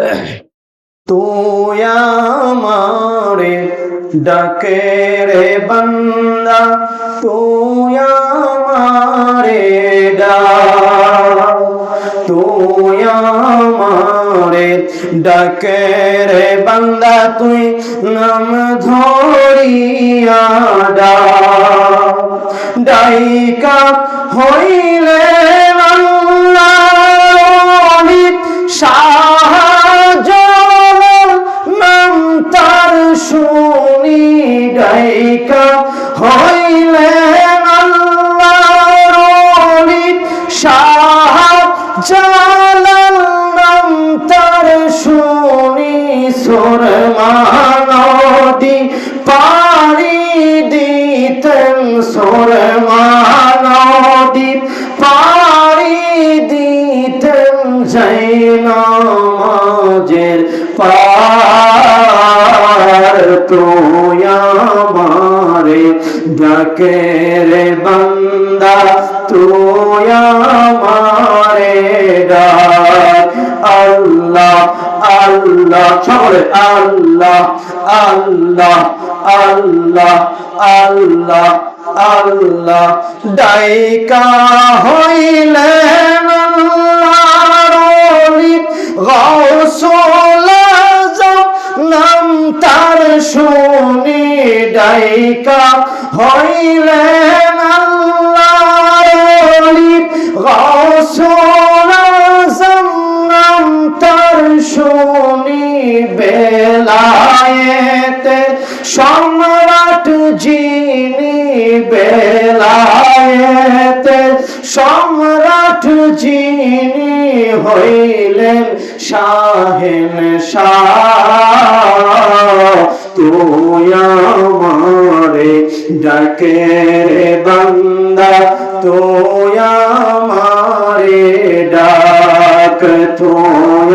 তুই ডাকে রে বান্দা, তুই আমারে ডাক। ডাকে রে বান্দা, তুই নাম ধরিয়া ডাক। ডাইকা হইলে শুনি ডাইকা, হইলে সাহায্য নাম তার শুনি সোর মানদি পারি দিতেন সোর মানদি পারি দিতেন যাই নামাজের পার তুই আমারে ডাকে রে বান্দা, তুই ডাক। আল্লাহ আল্লাহ সকলে আল্লাহ আল্লাহ আল্লাহ আল্লাহ আল্লাহ। ডাইকা হইলেন ডাইকা হইলেন আল্লাহর ওলি গৌসুল তার শুনি বেলায়েতে, সম্রাট যিনি বেলায়েতে, সম্রাট যিনি হইলেন শাহেন শাহ। আমারে ডাকে রে বান্দা তুই আমারে ডাক তুই